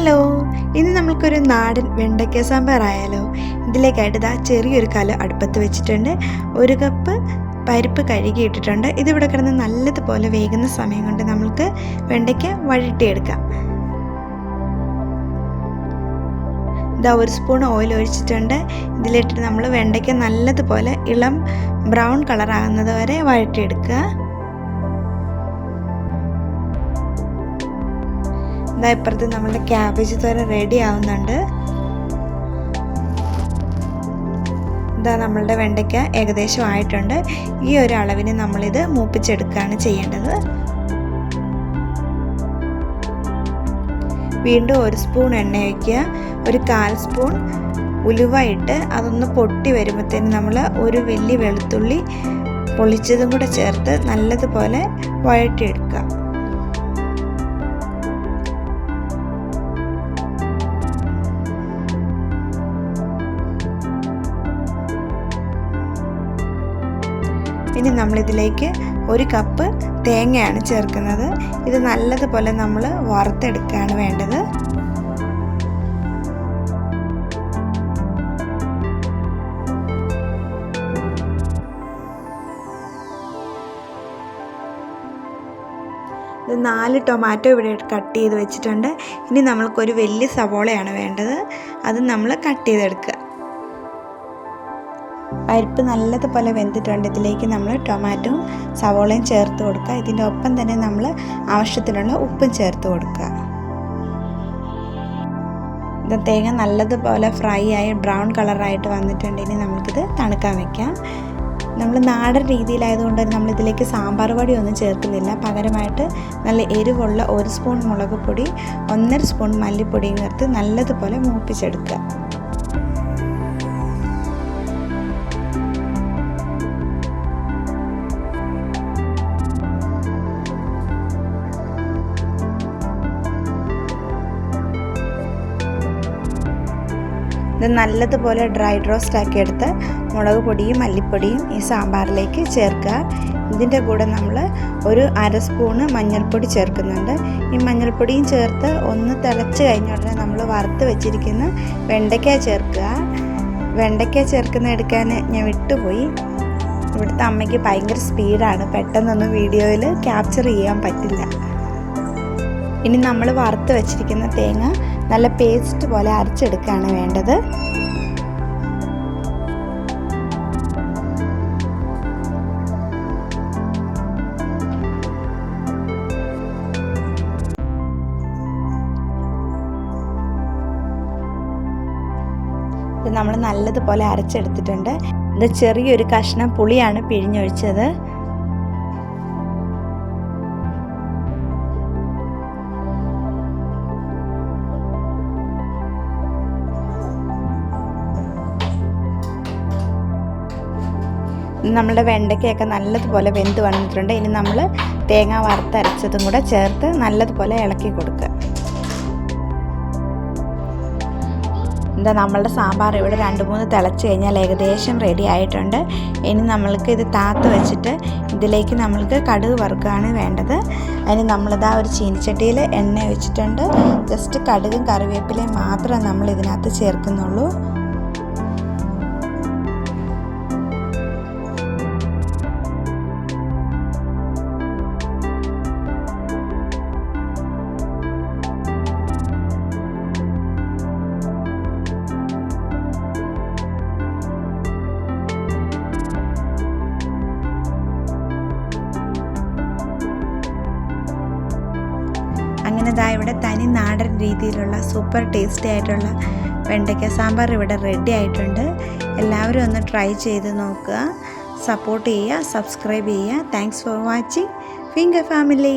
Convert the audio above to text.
Hello ഇന്ന് നമ്മൾക്കൊരു നാടൻ വെണ്ടയ്ക്ക സാമ്പാർ ആയാലോ? ഇതിലേക്കായിട്ട് ഇതാ ചെറിയൊരു കല അടുപ്പത്ത് വെച്ചിട്ടുണ്ട്. ഒരു കപ്പ് പരിപ്പ് കഴുകിയിട്ടിട്ടുണ്ട് ഇതിവിടെ കിടന്ന് നല്ലതുപോലെ വേകുന്ന സമയം കൊണ്ട് നമ്മൾക്ക് വെണ്ടയ്ക്ക വഴട്ടിയെടുക്കാം ഇതാ ഒരു സ്പൂൺ ഓയിൽ ഒഴിച്ചിട്ടുണ്ട്. ഇതിലിട്ടിട്ട് നമ്മൾ വെണ്ടയ്ക്ക നല്ലതുപോലെ ഇളം ബ്രൗൺ കളറാകുന്നത് വരെ വഴറ്റിയെടുക്കുക. ഇതാ ഇപ്പുറത്ത് നമ്മുടെ ക്യാബേജ് തോര റെഡി ആവുന്നുണ്ട്. ഇതാ നമ്മളുടെ വെണ്ടയ്ക്ക ഏകദേശം ആയിട്ടുണ്ട്. ഈ ഒരു അളവിന് നമ്മളിത് മൂപ്പിച്ചെടുക്കുകയാണ് ചെയ്യേണ്ടത്. വീണ്ടും ഒരു സ്പൂൺ എണ്ണ ഒഴിക്കുക. ഒരു കാൽ സ്പൂൺ ഉലുവ ഇട്ട് അതൊന്ന് പൊട്ടി വരുമ്പോഴത്തേന് നമ്മൾ ഒരു വലിയ വെളുത്തുള്ളി പൊളിച്ചതും കൂടെ ചേർത്ത് നല്ലതുപോലെ വഴറ്റിയെടുക്കുക. ഇനി നമ്മളിതിലേക്ക് ഒരു കപ്പ് തേങ്ങയാണ് ചേർക്കുന്നത്. ഇത് നല്ലതുപോലെ നമ്മൾ വറുത്തെടുക്കുകയാണ് വേണ്ടത്. നാല് ടൊമാറ്റോ ഇവിടെ കട്ട് ചെയ്ത് വെച്ചിട്ടുണ്ട്. ഇനി നമ്മൾക്കൊരു വലിയ സവോളയാണ് വേണ്ടത്. അത് നമ്മൾ കട്ട് ചെയ്തെടുക്കുക. പരിപ്പ് നല്ലതുപോലെ വെന്തിട്ടുണ്ട്. ഇതിലേക്ക് നമ്മൾ ടൊമാറ്റോയും സവോളയും ചേർത്ത് കൊടുക്കുക. ഇതിന്റെ ഒപ്പം തന്നെ നമ്മൾ ആവശ്യത്തിനുള്ള ഉപ്പും ചേർത്ത് കൊടുക്കുക. ഇത് തേങ്ങ നല്ലതുപോലെ ഫ്രൈ ആയി ബ്രൗൺ കളറായിട്ട് വന്നിട്ടുണ്ട്. ഇനി നമുക്കിത് തണുക്കാൻ വെക്കാം. നമ്മൾ നാടൻ രീതിയിലായതുകൊണ്ട് നമ്മൾ ഇതിലേക്ക് സാമ്പാർ പൊടി ഒന്നും ചേർക്കുന്നില്ല. പകരമായിട്ട് നല്ല എരിവുള്ള ഒരു സ്പൂൺ മുളക് പൊടി ഒന്നര സ്പൂൺ മല്ലിപ്പൊടിയും ചേർത്ത് നല്ലതുപോലെ മൂപ്പിച്ചെടുക്കുക. ഇത് നല്ലതുപോലെ ഡ്രൈ റോസ്റ്റ് ആക്കി എടുത്ത് മുളക് പൊടിയും മല്ലിപ്പൊടിയും ഈ സാമ്പാറിലേക്ക് ചേർക്കുക. ഇതിന്റെ കൂടെ നമ്മൾ ഒരു അര സ്പൂണ് മഞ്ഞൾപ്പൊടി ചേർക്കുന്നുണ്ട്. ഈ മഞ്ഞൾപ്പൊടിയും ചേർത്ത് ഒന്ന് തിളച്ച് കഴിഞ്ഞ ഉടനെ നമ്മൾ വറുത്ത് വെച്ചിരിക്കുന്ന വെണ്ടയ്ക്ക ചേർക്കുക. വെണ്ടയ്ക്ക ചേർക്കുന്ന എടുക്കാൻ ഞാൻ വിട്ടുപോയി. ഇവിടുത്തെ അമ്മയ്ക്ക് ഭയങ്കര സ്പീഡാണ്. പെട്ടെന്നൊന്നും വീഡിയോയിൽ ക്യാപ്ചർ ചെയ്യാൻ പറ്റില്ല. ഇനി നമ്മൾ വറുത്ത് വെച്ചിരിക്കുന്ന തേങ്ങ നല്ല പേസ്റ്റ് പോലെ അരച്ചെടുക്കുകയാണ് വേണ്ടത്. നമ്മൾ നല്ലതുപോലെ അരച്ചെടുത്തിട്ടുണ്ട്. ഇത് ചെറിയൊരു കഷ്ണം പുളിയാണ് പിഴിഞ്ഞൊഴിച്ചത്. നമ്മളുടെ വെണ്ടയ്ക്കയൊക്കെ നല്ലതുപോലെ വെന്ത് വന്നിട്ടുണ്ട്. ഇനി നമ്മൾ തേങ്ങ വറുത്തരച്ചതും കൂടെ ചേർത്ത് നല്ലതുപോലെ ഇളക്കി കൊടുക്കുക. എന്താ നമ്മളുടെ സാമ്പാർ ഇവിടെ രണ്ട് മൂന്ന് തിളച്ച് കഴിഞ്ഞാൽ ഏകദേശം റെഡി ആയിട്ടുണ്ട്. ഇനി നമ്മൾക്ക് ഇത് താത്ത് വെച്ചിട്ട് ഇതിലേക്ക് നമ്മൾക്ക് കടുക് വറുക്കുകയാണ് വേണ്ടത്. അതിന് നമ്മളിതാ ഒരു ചീനിച്ചട്ടിയിൽ എണ്ണ വെച്ചിട്ടുണ്ട് ജസ്റ്റ് കടുകും കറിവേപ്പിലയും മാത്രമേ നമ്മൾ ഇതിനകത്ത് ചേർക്കുന്നുള്ളൂ. അങ്ങനെ ദാ ഇവിടെ തനി നാടൻ രീതിയിലുള്ള സൂപ്പർ ടേസ്റ്റി ആയിട്ടുള്ള വെണ്ടയ്ക്ക സാമ്പാർ ഇവിടെ റെഡി ആയിട്ടുണ്ട്. എല്ലാവരും ഒന്ന് ട്രൈ ചെയ്ത് നോക്കുക. സപ്പോർട്ട് ചെയ്യുക സബ്സ്ക്രൈബ് ചെയ്യുക. Thanks for watching finger family